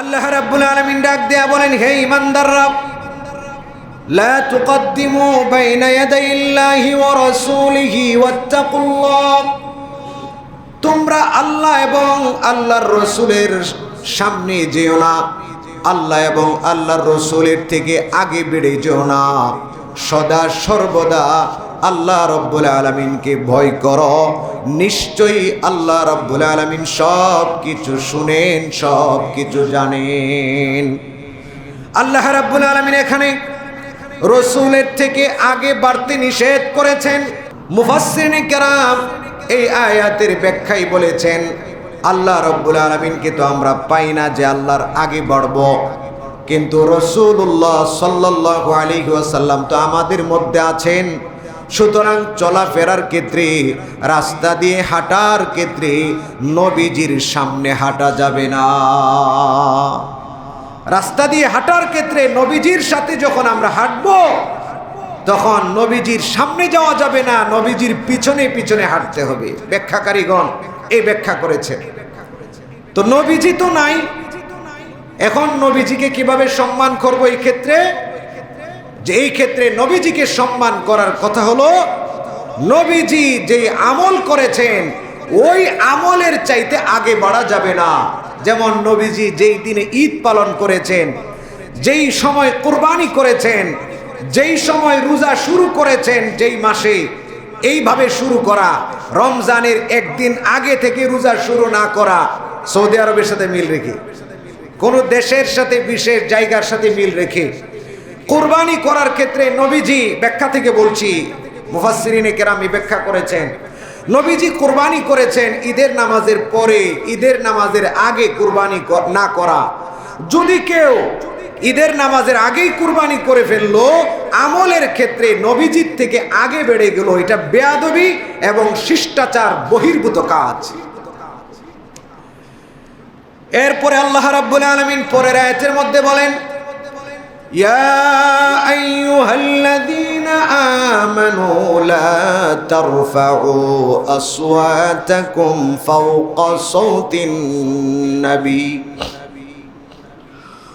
আল্লাহ রাব্বুল আলামিন ডাক দেয়া বলেন, হে ইমানদাররা লা তুকদ্দিমু বাইনা ইয়াদাইল্লাহি ওয়া রাসূলিহি ওয়াত্তাকুল্লাহ। তোমরা আল্লাহ এবং আল্লাহর রসুলের সামনে যেও না। আল্লাহ এবং আল্লাহর রসুলের থেকে আগে বেড়ে যেও না। সদা সর্বদা আল্লাহ রব্বুল আলমিনকে ভয় করো। নিশ্চয়ই আল্লাহ রব্বুল আলমিন সব কিছু শুনেন সব কিছু জানেন। আল্লাহ রাব্বুল আলমিন এখানে রসুলের থেকে আগে বাড়তে নিষেধ করেছেন। মুফাসসিরিনে কেরাম এই আয়াতের ব্যাখ্যাই বলেছেন, আল্লাহ রব্বুল আলমিনকে তো আমরা পাই না যে আল্লাহর আগে বাড়ব। কিন্তু রসুল্লাহ সাল্লাহ আলী ওয়াসাল্লাম তো আমাদের মধ্যে আছেন। সুতরাং চলাফেরার ক্ষেত্রে, রাস্তা দিয়ে হাঁটার ক্ষেত্রে নবীজির সামনে হাঁটা যাবে না। রাস্তা দিয়ে হাঁটার ক্ষেত্রে নবীজির সাথে যখন আমরা হাঁটব, তখন নবীজির সামনে যাওয়া যাবে না, নবীজির পিছনে পিছনে হাঁটতে হবে। ব্যাখ্যাকারীগণ এই ব্যাখ্যা করেছে তো নবীজি তো নাই, এখন নবীজিকে কীভাবে সম্মান করব এই ক্ষেত্রে? যে এই ক্ষেত্রে নবীজিকে সম্মান করার কথা হলো, নবীজি যে আমল করেছেন, ওই আমলের চাইতে আগে বাড়া যাবে না। যেমন নবীজি যেই দিনে ঈদ পালন করেছেন, যেই সময় কোরবানি করেছেন, যেই সময় রোজা শুরু করেছেন, যেই মাসে এইভাবে শুরু করা, রমজানের একদিন আগে থেকে রোজা শুরু না করা, সৌদি আরবের সাথে মিল রেখে, কোন দেশের সাথে, বিশেষ জায়গার সাথে মিল রেখে কোরবানি করার ক্ষেত্রে নবীজি ব্যাখ্যা থেকে বলছি, মুফাসসিরিনে কেরামি ব্যাখ্যা করেছেন। নবীজি কোরবানি করেছেন ঈদের নামাজের পরে, ঈদের নামাজের আগে কোরবানি না করা। যদি কেউ ঈদের নামাজের আগেই কুরবানি করে ফেলল, আমলের ক্ষেত্রে নবীজির থেকে আগে বেড়ে গেল এটা বেয়াদবি এবং শিষ্টাচার, বহির্ভূত কাজ। এরপরে আল্লাহ রাব্বুল আলামিন পরের আয়াতের মধ্যে বলেন يا أيها الذين آمنوا لا ترفعوا أصواتكم فوق صوت النبي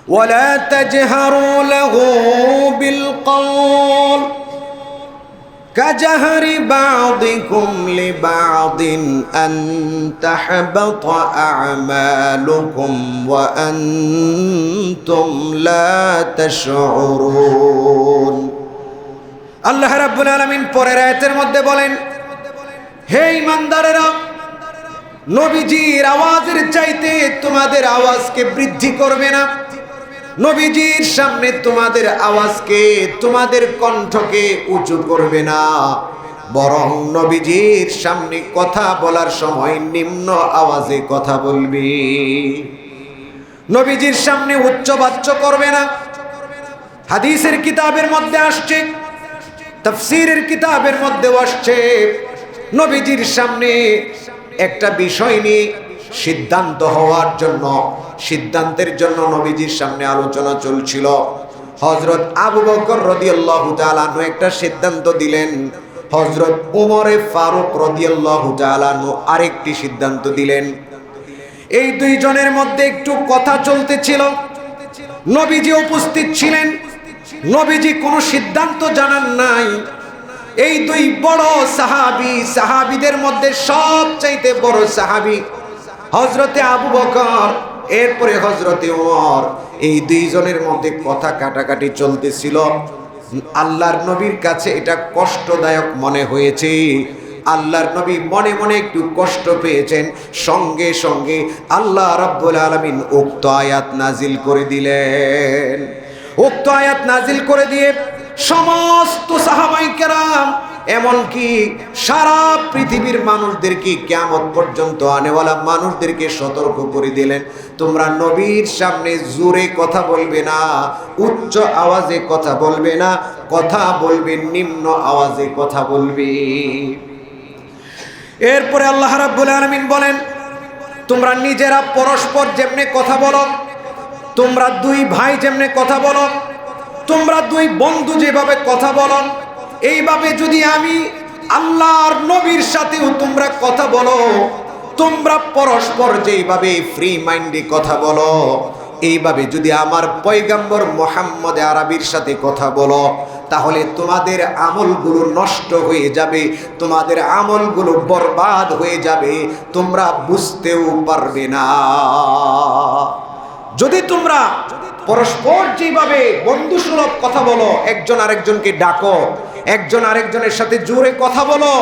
ولا تجهروا له بالقول كجهر بعضكم لبعض أن تحبط أعمالكم وأنتم لا تشعرون আল্লাহ রাব্বুল আলামিন পরের আয়াতের মধ্যে বলেন হে ইমানদারেরা নবীজির আওয়াজের চাইতে তোমাদের আওয়াজকে বৃদ্ধি করবে না নবীজির সামনে তোমাদের আওয়াজকে, তোমাদের কণ্ঠকে উঁচু করবে না। বরং নবীজির সামনে কথা বলার সময় নিম্ন আওয়াজে কথা বলবে। নবীজির সামনে উচ্চ উচ্চবাচ্য করবে না। হাদিসের কিতাবের মধ্যে আসছে, তফসিরের কিতাবের মধ্যেও আসছে। নবীজির সামনে একটা বিষয় নিয়ে সিদ্ধান্ত হওয়ার জন্য, সিদ্ধান্তের জন্য নবীজির সামনে আলোচনা চলছিল। হজরত আবু বকর রদিয়াল্লাহু তাআলাহু একটা সিদ্ধান্ত দিলেন। হজরত উমরে ফারুক রদিয়াল্লাহু তাআলাহু আরেকটি সিদ্ধান্ত দিলেন। এই দুইজনের মধ্যে একটু কথা চলতেছিল। নবীজি উপস্থিত ছিলেন। নবীজি কোনো সিদ্ধান্ত জানান নাই। এই দুই বড় সাহাবি, সাহাবিদের মধ্যে সবচাইতে বড় সাহাবি হজরতে আবু বকর, এরপরে হজরতে ওমর এই দুইজনের মধ্যে কথা কাটাকাটি চলতেছিল। আল্লাহর নবীর কাছে এটা কষ্টদায়ক মনে হয়েছে। আল্লাহর নবী মনে মনে একটু কষ্ট পেয়েছেন। সঙ্গে সঙ্গে আল্লাহ রাব্বুল আলামিন উক্ত আয়াত নাজিল করে দিলেন। উক্ত আয়াত নাজিল করে দিয়ে সমস্ত সাহাবাই কেরাম এমনকি সারা পৃথিবীর মানুষদেরকে কেমন পর্যন্ত আনেওয়ালা মানুষদেরকে সতর্ক করে দিলেন। তোমরা নবীর সামনে জোরে কথা বলবে না, উচ্চ আওয়াজে কথা বলবে না, কথা বলবে, নিম্ন আওয়াজে কথা বলবে। এরপরে আল্লাহ রাব্বুল আলামিন বলেন, তোমরা নিজেরা পরস্পর যেমনে কথা বলো, তোমরা দুই ভাই যেমনে কথা বলো, তোমরা দুই বন্ধু যেভাবে কথা বলো এইভাবে যদি আমি আল্লাহর নবীর সাথেও তোমরা কথা বলো, তোমরা পরস্পর যেইভাবে ফ্রি মাইন্ডে কথা বলো, এইভাবে যদি আমার পয়গাম্বর মোহাম্মদ আরবির সাথে কথা বলো, তাহলে তোমাদের আমলগুলো নষ্ট হয়ে যাবে, তোমাদের আমলগুলো বরবাদ হয়ে যাবে, তোমরা বুঝতেও পারবে না। যদি তোমরা পরস্পর যেভাবে বন্ধুসুলভ কথা বলো, একজন আরেকজনকে ডাকো একজন আরেকজনের সাথে জোরে কথা বলো।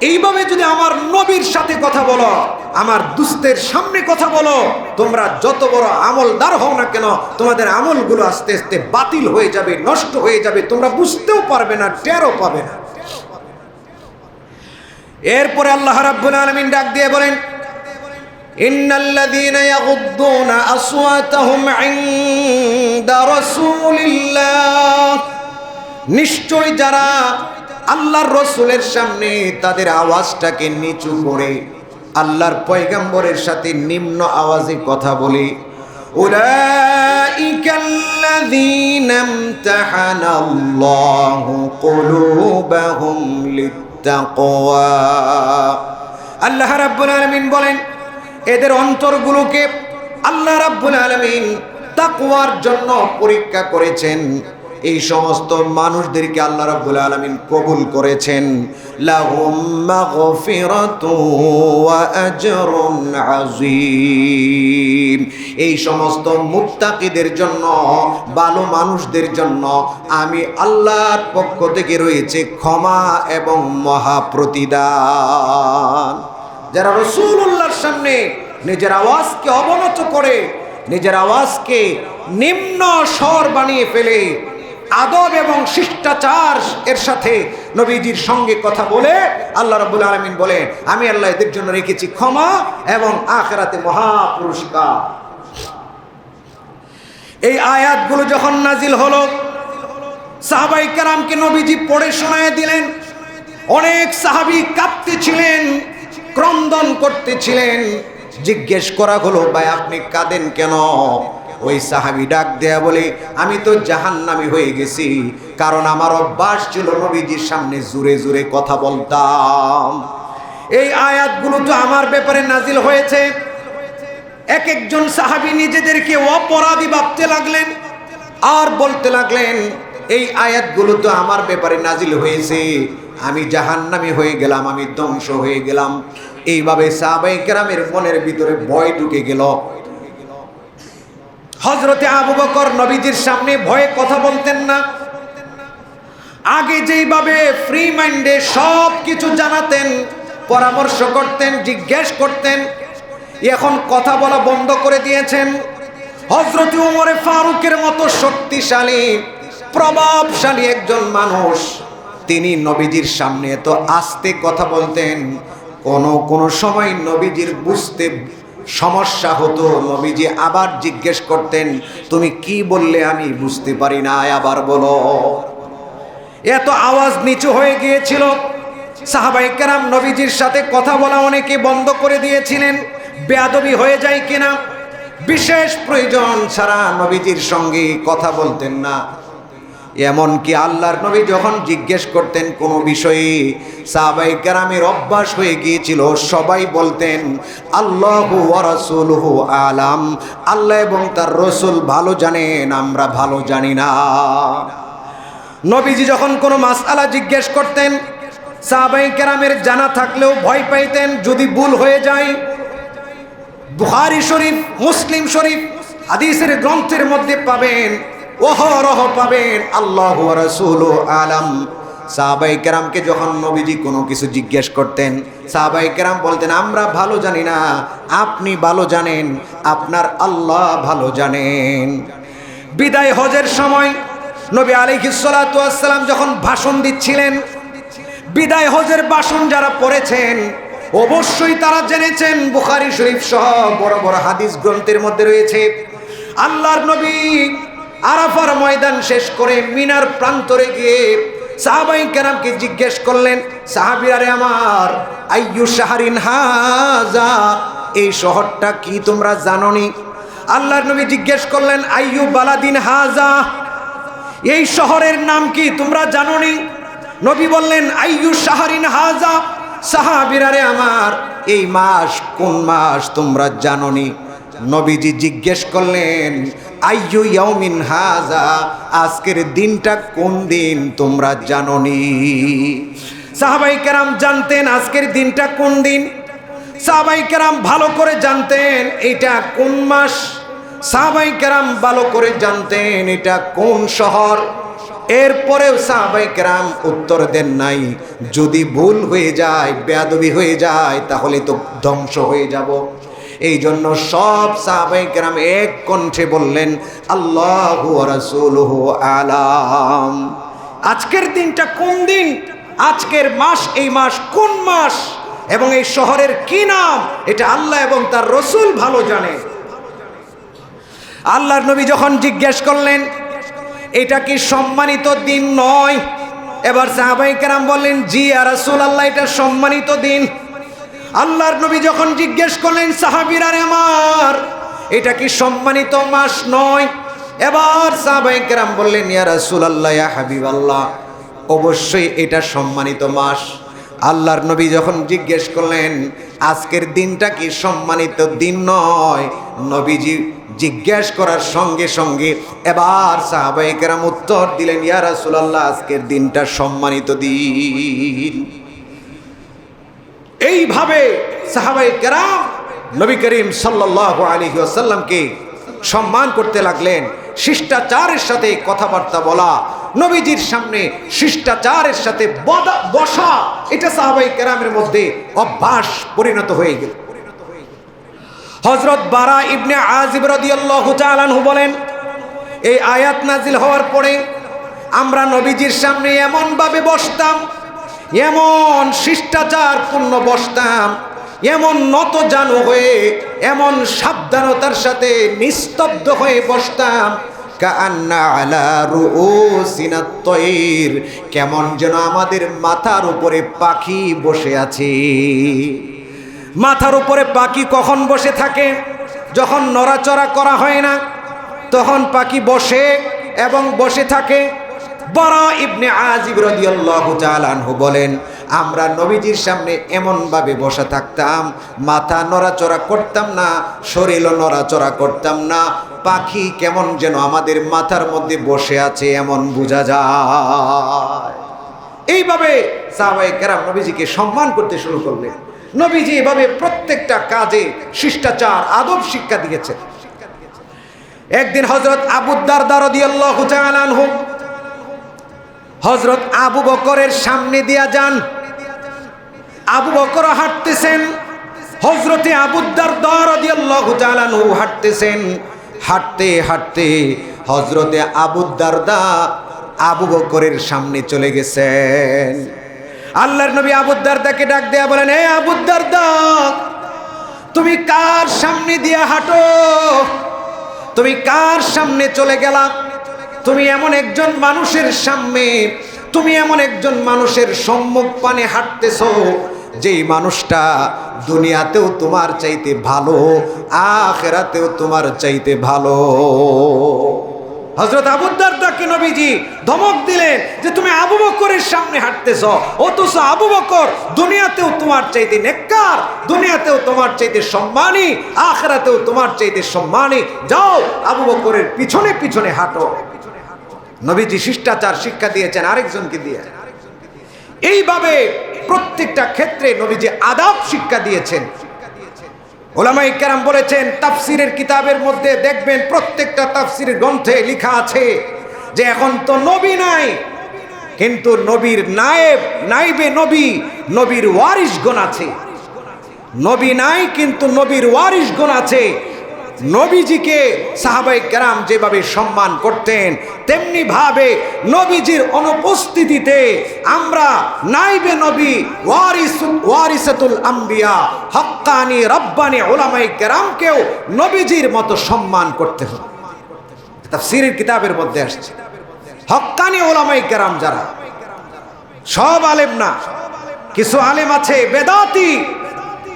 এইভাবে যদি আমার নবীর সাথে কথা বলো, আমার দুস্তের সামনে কথা বলো, তোমরা যত বড় আমলদার হও না কেন, তোমাদের আমলগুলো আস্তে আস্তে বাতিল হয়ে যাবে, নষ্ট হয়ে যাবে, তোমরা বুঝতেও পারবে না, টেরও পাবে না। এরপরে আল্লাহ রাব্বুল আলামিন ডাক দিয়ে বলেন, ইন্নাল্লাযীনা ইয়াগুদ্দুনা আসওয়াতাহুম ইনদা রাসূলিল্লাহ। নিশ্চয় যারা আল্লাহর রসুলের সামনে তাদের আওয়াজটাকে নিচু করে আল্লাহর পয়গাম্বরের সাথে নিম্ন আওয়াজে কথা বলে أولئك الذين امتحن الله قلوبهم للتقوى আল্লাহ রাব্বুল আলামিন বলেন এদের অন্তরগুলোকে আল্লাহ রাব্বুল আলামিন তাকওয়ার জন্য পরীক্ষা করেছেন এই সমস্ত মানুষদেরকে আল্লাহ রাব্বুল আলামিন কবুল করেছেন। লাহুম মাগফিরাতু ওয়া আজরুন আযীম। এই সমস্ত মুত্তাকিদের জন্য ভালো মানুষদের জন্য আমি আল্লাহর পক্ষ থেকে রয়েছে ক্ষমা এবং মহা প্রতিদান যারা রসুল্লাহর সামনে নিজের আওয়াজকে অবনত করে, নিজের আওয়াজকে নিম্ন স্বর বানিয়ে ফেলে আদব এবং শিষ্টাচার এর সাথে নবীজির সঙ্গে কথা বলে আল্লাহ রবুল আলমিন বলেন আমি আল্লাহ এদের জন্য রেখেছি ক্ষমা এবং আখেরাতে মহা পুরস্কার এই আয়াতগুলো যখন নাজিল হলো, সাহাবাই কারামকে নবীজি পড়ে শোনায় দিলেন। অনেক সাহাবি কাঁপতেছিলেন ক্রন্দন করতেছিলেন জিজ্ঞেস করা হলো, ভাই, আপনি কাঁদেন কেন? ওই সাহাবি ডাক দেয়া বলে, আমি তো জাহান্নামি হয়ে গেছি, কারণ আমার অভ্যাস ছিল নবীজির সামনে জুড়ে জুড়ে কথা বলতাম। এই আয়াতগুলো তো আমার ব্যাপারে নাজিল হয়েছে। এক একজন সাহাবি নিজেদেরকে অপরাধী ভাবতে লাগলেন আর বলতে লাগলেন, এই আয়াতগুলো তো আমার ব্যাপারে নাজিল হয়েছে। আমি জাহান্নামি হয়ে গেলাম, আমি ধ্বংস হয়ে গেলাম। এইভাবে সাহাবাই গ্রামের মনের ভিতরে ভয় ঢুকে গেল। হজরতে আবু বকর নবীজির সামনে ভয়ে কথা বলতেন না। আগে যেইভাবে ফ্রি মাইন্ডে সব কিছু জানাতেন, পরামর্শ করতেন, জিজ্ঞেস করতেন, এখন কথা বলা বন্ধ করে দিয়েছেন। হজরত উমরে ফারুকের মতো শক্তিশালী, প্রভাবশালী একজন মানুষ, তিনি নবীজির সামনে তো আস্তে কথা বলতেন, কোন কোন সময় নবীজির বুঝতে সমস্যা হতো, নবীজি আবার জিজ্ঞেস করতেন, তুমি কি বললে আমি বুঝতে পারি না? আবার বলো, এত আওয়াজ নিচু হয়ে গিয়েছিল। সাহাবাই কেরাম নবীজির সাথে কথা বলা অনেকে বন্ধ করে দিয়েছিলেন, বেয়াদবি হয়ে যায় কিনা? বিশেষ প্রয়োজন ছাড়া নবীজির সঙ্গে কথা বলতেন না। এমনকি আল্লাহর নবী যখন জিজ্ঞেস করতেন কোনো বিষয়ে, সাহাবাই কেরামের অভ্যাস হয়ে গিয়েছিল, সবাই বলতেন, আল্লাহু রাসূলুহু আলাম, আল্লাহ এবং তার রসুল ভালো জানেন, আমরা ভালো জানি না। নবীজি যখন কোনো মাসআলা জিজ্ঞেস করতেন, সাহাবাই কেরামের জানা থাকলেও ভয় পাইতেন, যদি ভুল হয়ে যায় বুহারি শরীফ, মুসলিম শরীফ, হাদিসের গ্রন্থের মধ্যে পাবেন। ওহরহ পাবেন আল্লাহ রসুল আলাম। সাহাবাই কেরামকে যখন নবীজি কোনো কিছু জিজ্ঞেস করতেন, সাহাবাই কেরাম বলতেন, আমরা ভালো জানি না, আপনি ভালো জানেন, আপনার আল্লাহ ভালো জানেন। বিদায় হজের সময় নবী আলিহিসাল্লাম যখন ভাষণ দিচ্ছিলেন, বিদায় হজের ভাষণ যারা পড়েছেন, অবশ্যই তারা জেনেছেন, বুখারি শরীফ সহ বড় বড় হাদিস গ্রন্থের মধ্যে রয়েছে, আল্লাহর নবী আরাফার ময়দান শেষ করে মিনার প্রান্তরে গিয়ে সাহাবাই কেরামকে জিজ্ঞেস করলেন সাহাবিরারে আমার, আইয়ু শাহরিন হাজা? এই শহরটা কি তোমরা জাননি? আল্লাহর নবী জিজ্ঞেস করলেন, আইয়ু বালাদিন হাজা? এই শহরের নাম কি তোমরা জাননি? নবী বললেন, আইয়ু শাহরিন হাজা। সাহাবিরারে আমার, এই মাস কোন মাস তোমরা জাননি? নবীজি জিজ্ঞেস করলেন আইয়ু ইয়াউমিন হাজা আজকের দিনটা কোন দিন তোমরা জাননি? সাহাবাই কেরাম জানতেন আজকের দিনটা কোন দিন? সাহাবাই কেরাম ভালো করে জানতেন এটা কোন মাস? সাহাবাই কেরাম ভালো করে জানতেন এটা কোন শহর? এরপরেও সাহাবাই কেরাম উত্তর দেন নাই, যদি ভুল হয়ে যায়, বেয়াদবি হয়ে যায়, তাহলে তো ধ্বংস হয়ে যাব। এই জন্য সব সাহাবাই কেরাম এক কণ্ঠে বললেন, আল্লাহ আলাম। আজকের দিনটা কোন দিন? আজকের মাস, এই মাস কোন মাস? এবং এই শহরের কি নাম? এটা আল্লাহ এবং তার রসুল ভালো জানে। আল্লাহর নবী যখন জিজ্ঞেস করলেন, এটা কি সম্মানিত দিন নয়? এবার সাহাবাই কেরাম বললেন, জি আর রাসূল আল্লাহ এটা সম্মানিত দিন। আল্লাহর নবী যখন জিজ্ঞেস করলেন সাহাবিরার আমার, এটা কি সম্মানিত মাস নয়? এবার সাহাবাই কেরাম বললেন, ইয়া রাসূল আল্লাহ ইয়া হাবিব আল্লাহ অবশ্যই এটা সম্মানিত মাস। আল্লাহর নবী যখন জিজ্ঞেস করলেন, আজকের দিনটা কি সম্মানিত দিন নয়? নবীজি জিজ্ঞেস করার সঙ্গে সঙ্গে এবার সাহাবাই কেরাম উত্তর দিলেন, ইয়া রাসূলুল্লাহ, আজকের দিনটা সম্মানিত দিন। এইভাবে সাহাবাই কেরাম নবী করিম সাল্লাহ আলী আসাল্লামকে সম্মান করতে লাগলেন। শিষ্টাচারের সাথে কথাবার্তা বলা, নবীজির সামনে শিষ্টাচারের সাথে বসা, এটা সাহাবাই কেরামের মধ্যে অভ্যাস পরিণত হয়ে গেল। হজরত বারা ইবনে আজিব বলেন, এই আয়াত নাজিল হওয়ার পরে আমরা নবীজির সামনে এমনভাবে বসতাম এমন শিষ্টাচার পূর্ণ বসতাম, এমন নত জানু হয়ে, এমন সাবধানতার সাথে নিস্তব্ধ হয়ে বসতাম। কেমন যেন আমাদের মাথার উপরে পাখি বসে আছে। মাথার উপরে পাখি কখন বসে থাকে? যখন নড়াচড়া করা হয় না, তখন পাখি বসে এবং বসে থাকে। বড় ইবনে আজিব রাদিয়াল্লাহু তাআলা আনহু বলেন, আমরা নবীজির সামনে এমনভাবে বসে থাকতাম, মাথা নড়াচড়া করতাম না, শরীরও নড়াচড়া করতাম না, পাখি কেমন যেন আমাদের মাথার মধ্যে বসে আছে এমন বোঝা যায়। এইভাবে সাহাবাই কেরাম নবীজিকে সম্মান করতে শুরু করলেন। নবীজি এভাবে প্রত্যেকটা কাজে শিষ্টাচার, আদব শিক্ষা দিয়েছেন। একদিন হজরত আবুদ্দার দারদিয়াল্লাহু তাআলা আনহু হজরত আবু বকরের সামনে দিয়া যান। আবু বকর হাঁটতেছেন হজরতে আবুদ্দার আনহু হাঁটতেছেন। হাঁটতে হাঁটতে হজরতে আবুদ্দার দা আবু বকরের সামনে চলে গেছেন। আল্লাহর নবী আবুদ্দারদাকে ডাক দেয়া বলেন, এ আবুদ্দারদা তুমি কার সামনে দিয়ে হাঁটো? তুমি কার সামনে চলে গেলা? তুমি এমন একজন মানুষের সামনে, তুমি এমন একজন মানুষের সম্মুখ পানে হাঁটতেছো, যেই মানুষটা দুনিয়াতেও তোমার চাইতে ভালো, আখেরাতেও তোমার চাইতে ভালো। হজরত আবুদ্দারদাকে নবীজি ধমক দিলেন যে তুমি আবু বকরের সামনে হাঁটতেছ, অথচ আবু বকর দুনিয়াতেও তোমার চাইতে নেককার, দুনিয়াতেও তোমার চাইতে সম্মানী, আখরাতেও তোমার চাইতে সম্মানী। যাও আবু বকরের পিছনে পিছনে হাঁটো। নবীজি শিষ্টাচার শিক্ষা দিয়েছেন, আরেকজনকে দিয়ে। এইভাবে প্রত্যেকটা ক্ষেত্রে নবীজি আদাব শিক্ষা দিয়েছেন। ওলামাই কেরাম বলেছেন, তাফসিরের কিতাবের মধ্যে দেখবেন প্রত্যেকটা তাফসিরের গ্রন্থে লেখা আছে যে এখন তো নবী নাই, কিন্তু নবীর নায়েব, নাইবে নবী, নবীর ওয়ারিশগণ আছে। নবী নাই, কিন্তু নবীর ওয়ারিশগণ আছে। নবীজিকে সাহাবাই কেরাম যেভাবে সম্মান করতেন তেমনি ভাবে নবীজির অনুপস্থিতিতে আমরা নাইবে নবী ওয়ারিস ওয়ারিসাতুল আম্বিয়া, হক্কানি রব্বানি ওলামাই কেরামকেও নবীজির মতো সম্মান করতে হবে। তাফসীরের কিতাবের মধ্যে আসছে। হক্কানি ওলামাই কেরাম যারা, সব আলেম না, কিছু আলেম আছে বেদাতি,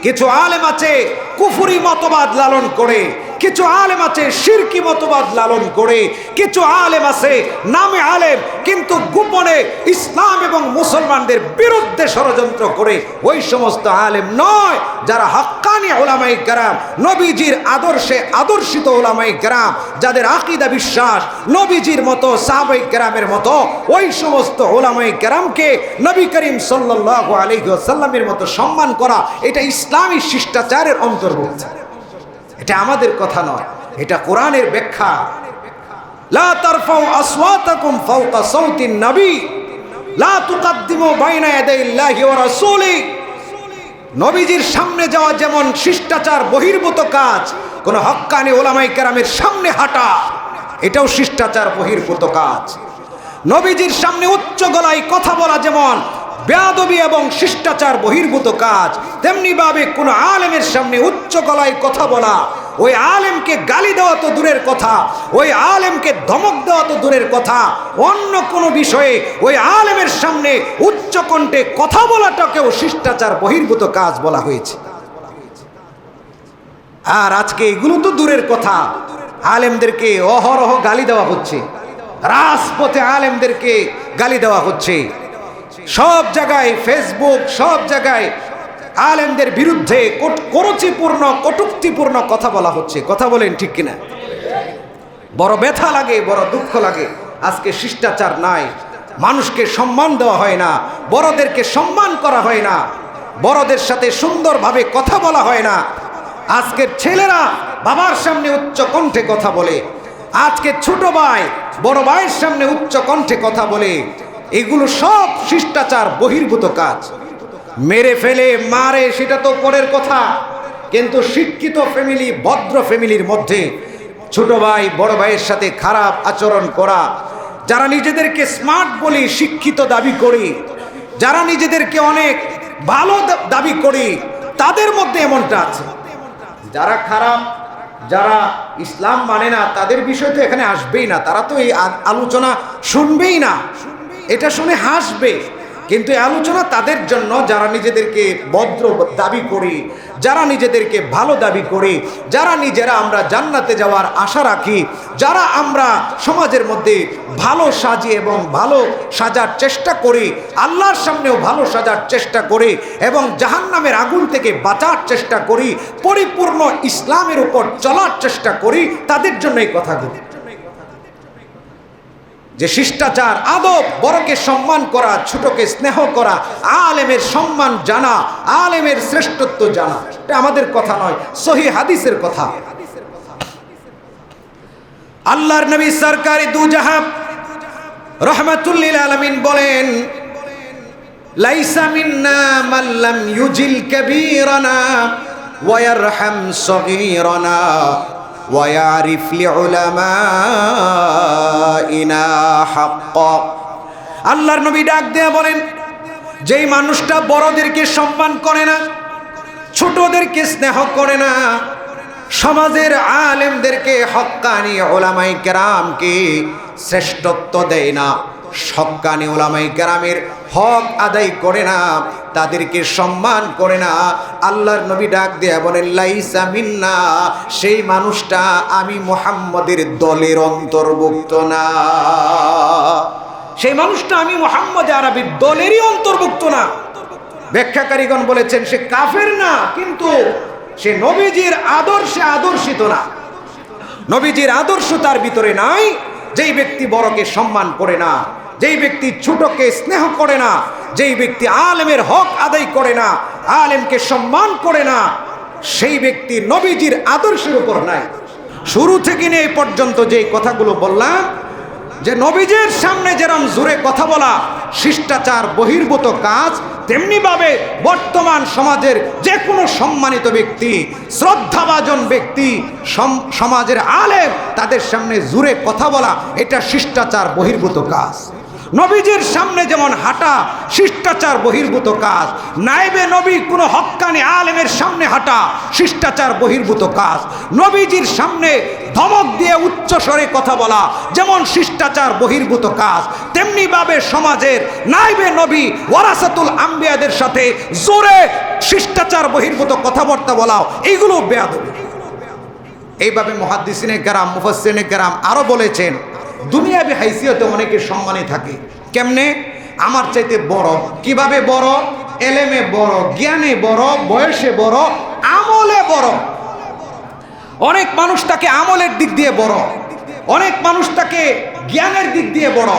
কিছু আলেম আছে কুফুরি মতবাদ লালন করে কিছু আলেম আছে শিরকি মতবাদ লালন করে, কিছু আলেম আছে নামে আলেম, কিন্তু গোপনে ইসলাম এবং মুসলমানদের বিরুদ্ধে ষড়যন্ত্র করে। ওই সমস্ত আলেম নয় যারা হাক্কানি ওলামাই গ্রাম নবীজির আদর্শে আদর্শিত ওলামাই গ্রাম যাদের আকিদা বিশ্বাস নবীজির মতো সাহাবাই গ্রামের মতো, ওই সমস্ত ওলামাই গ্রামকে নবী করিম সাল্লাল্লাহু আলাইহি মতো সম্মান করা, এটা ইসলামী শিষ্টাচারের অন্তর্ভুক্ত। এটা আমাদের কথা নয়, এটা কোরআনের ব্যাখ্যা। লা তারফাউ আসওয়াতাকুম ফাওকা সাউতিন নবী। লা তুকাদ্দিমু বাইনা ইয়াদাইল্লাহি ওয়া রাসূলি। নবীজির সামনে যাওয়া যেমন শিষ্টাচার বহির্ভূত কাজ, কোন হক্কানি ওলামাই কেরামের সামনে হাঁটা, এটাও শিষ্টাচার বহির্ভূত কাজ। নবীজির সামনে উচ্চ গলায় কথা বলা যেমন বেয়াদবি এবং শিষ্টাচার বহির্ভূত কাজ। তেমনি ভাবে কোনো আলেমের সামনে উচ্চ গলায় কথা বলা। ওই আলেমকে গালি দেওয়া তো দূরের কথা। ওই আলেমকে ধমক দেওয়া তো দূরের কথা। অন্য কোনো বিষয়ে ওই আলেমের সামনে উচ্চ কণ্ঠে কথা বলাটাকেও শিষ্টাচার বহির্ভূত কাজ বলা হয়েছে। আর আজকে এগুলো তো দূরের কথা। আলেমদেরকে অহরহ গালি দেওয়া হচ্ছে। রাজপথে আলেমদেরকে গালি দেওয়া হচ্ছে। সব জায়গায় ফেসবুক সব জায়গায় আলেমদের বিরুদ্ধে করচিপূর্ণ, কটুক্তিপূর্ণ কথা বলা হচ্ছে। কথা বলেন ঠিক কিনা? বড় ব্যথা লাগে, বড় দুঃখ লাগে। আজকে শিষ্টাচার নাই। মানুষকে সম্মান দেওয়া হয় না। বড়দেরকে সম্মান করা হয় না। বড়দের সাথে সুন্দরভাবে কথা বলা হয় না। আজকের ছেলেরা বাবার সামনে উচ্চ কণ্ঠে কথা বলে। আজকে ছোট ভাই বড় ভাইয়ের সামনে উচ্চ কণ্ঠে কথা বলে। এগুলো সব শিষ্টাচার, বহির্ভূত কাজ। মেরে ফেলে, মারে, সেটা তো পরের কথা। কিন্তু শিক্ষিত ফ্যামিলি, ভদ্র ফ্যামিলির মধ্যে ছোট ভাই, বড় ভাইয়ের সাথে খারাপ আচরণ করা, যারা নিজেদেরকে স্মার্ট বলি শিক্ষিত দাবি করি, যারা নিজেদেরকে অনেক ভালো দাবি করি, তাদের মধ্যে এমনটা আছে। যারা খারাপ, যারা ইসলাম মানে না, তাদের বিষয় তো এখানে আসবেই না। তারা তো এই আলোচনা শুনবেই না। এটা শুনে হাসবে। কিন্তু আলোচনা তাদের জন্য, যারা নিজেদেরকে ভদ্র দাবি করি, যারা নিজেদেরকে ভালো দাবি করি, যারা নিজেরা আমরা জান্নাতে যাওয়ার আশা রাখি, যারা আমরা সমাজের মধ্যে ভালো সাজি এবং ভালো সাজার চেষ্টা করি, আল্লাহর সামনেও ভালো সাজার চেষ্টা করি এবং জাহান্নামের আগুন থেকে বাঁচার চেষ্টা করি, পরিপূর্ণ ইসলামের উপর চলার চেষ্টা করি, তাদের জন্য এই কথাগুলো। যে শিষ্টাচার, আদব বড়কে সম্মান করা, ছোটকে স্নেহ করা, আলেমের সম্মান জানা, আলেমের শ্রেষ্ঠত্ব জানা। এটা আমাদের কথা নয়, সহি হাদিসের কথা। আল্লাহর নবী সরকারি দু জাহাব রহমাতুল্লিল আলমিন বলেন, লাইসা মিন্না মাল্লাম ইউজিল কবীরানা ওয়ারহাম সগীরানা। ويعرف لعلمائنا حقا আল্লাহর নবী ডাক দেয়া বলেন যেই মানুষটা বড়দেরকে সম্মান করে না ছোটদেরকে স্নেহ করে না সমাজের আলেমদেরকে হক্কানি ওলামাই কেরামকে শ্রেষ্ঠত্ব দেয় না সক্কানি ওলামাই গ্রামের হক আদায় করে না, তাদেরকে সম্মান করে না। আল্লাহর নবী ডাক দেয়া বলেন, লাইসা মিন্না, সেই মানুষটা আমি মোহাম্মদের দলের অন্তর্ভুক্ত না। সেই মানুষটা আমি মোহাম্মদ আরবির দলেরই অন্তর্ভুক্ত না। ব্যাখ্যাকারীগণ বলেছেন, সে কাফের না, কিন্তু সে নবীজির আদর্শে আদর্শিত না। নবীজির আদর্শ তার ভিতরে নাই যেই ব্যক্তি বড়কে সম্মান করে না, যেই ব্যক্তি ছোটকে স্নেহ করে না, যেই ব্যক্তি আলেমের হক আদায় করে না, আলেমকে সম্মান করে না, সেই ব্যক্তি নবীজির আদর্শের উপর নাই। শুরু থেকে নিয়ে এই পর্যন্ত যে কথাগুলো বললাম যে নবীজের সামনে যেরম জোরে কথা বলা, শিষ্টাচার, বহির্ভূত কাজ তেমনিভাবে বর্তমান সমাজের যে কোনো সম্মানিত ব্যক্তি, শ্রদ্ধাভাজন ব্যক্তি সমাজের আলেম, তাদের সামনে জুড়ে কথা বলা, এটা শিষ্টাচার, বহির্ভূত কাজ। নবীজির সামনে যেমন হাঁটা, শিষ্টাচার বহির্ভূত কাজ। নাইবে নবী কোনো হক্কানি আলেমের সামনে হাঁটা, শিষ্টাচার বহির্ভূত কাজ। নবীজির সামনে ধমক দিয়ে উচ্চ স্বরে কথা বলা, যেমন শিষ্টাচার বহির্ভূত কাজ। তেমনিভাবে সমাজের নাইবে নবী ওয়ারাসাতুল আম্বিয়াদের সাথে জোরে শিষ্টাচার বহির্ভূত কথাবার্তা বলাও এইগুলো বেয়াদবি। এইভাবে মহাদ্দিসিনে গ্রাম মুফাসিনে গ্রাম আরও বলেছেন দুনিয়াবি হাইসিয়তে অনেকে সম্মানে থাকে। কেমনে? আমার চাইতে বড়। কীভাবে বড়? এলেমে বড়। জ্ঞানে বড়। বয়সে বড়। আমলে বড়। অনেক মানুষ তাকে আমলের দিক দিয়ে বড়। অনেক মানুষ তাকে জ্ঞানের দিক দিয়ে বড়।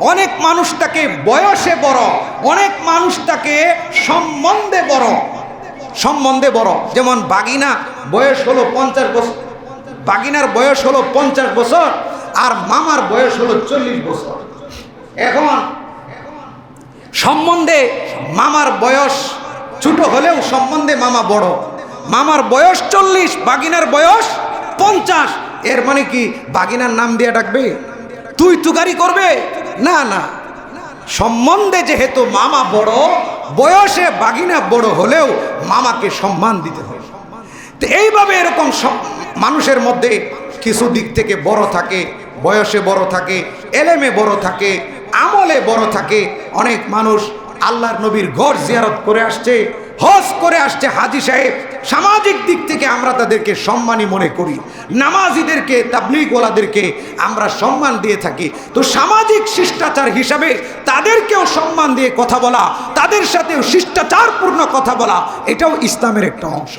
অনেক মানুষ তাকে বয়সে বড়। অনেক মানুষ তাকে সম্বন্ধে বড়। সম্বন্ধে বড়। যেমন বাগিনা, বয়স হলো পঞ্চাশ বছর। বাগিনার বয়স হলো পঞ্চাশ বছর। আর মামার বয়স হলো চল্লিশ বছর। এখন সম্বন্ধে মামার বয়স ছোট হলেও সম্বন্ধে মামা বড়। মামার বয়স চল্লিশ, বাগিনার বয়স পঞ্চাশ। এর মানে কি বাগিনার নাম দিয়ে ডাকবে? তুই তুগারি করবে? না না। সম্বন্ধে যেহেতু মামা বড়, বয়সে বাগিনা বড় হলেও মামাকে সম্মান দিতে হবে। তো এইভাবে এরকম মানুষের মধ্যে কিছু দিক থেকে বড় থাকে। বয়সে বড় থাকে, এলেমে বড় থাকে, আমলে বড় থাকে। অনেক মানুষ আল্লাহর নবীর ঘর জিয়ারত করে আসছে, হজ করে আসছে হাজি সাহেব। সামাজিক দিক থেকে আমরা তাদেরকে সম্মানী মনে করি। নামাজিদেরকে, তাবলিগওয়ালাদেরকে আমরা সম্মান দিয়ে থাকি। তো সামাজিক শিষ্টাচার হিসাবে তাদেরকেও সম্মান দিয়ে কথা বলা, তাদের সাথেও শিষ্টাচারপূর্ণ কথা বলা, এটাও ইসলামের একটা অংশ।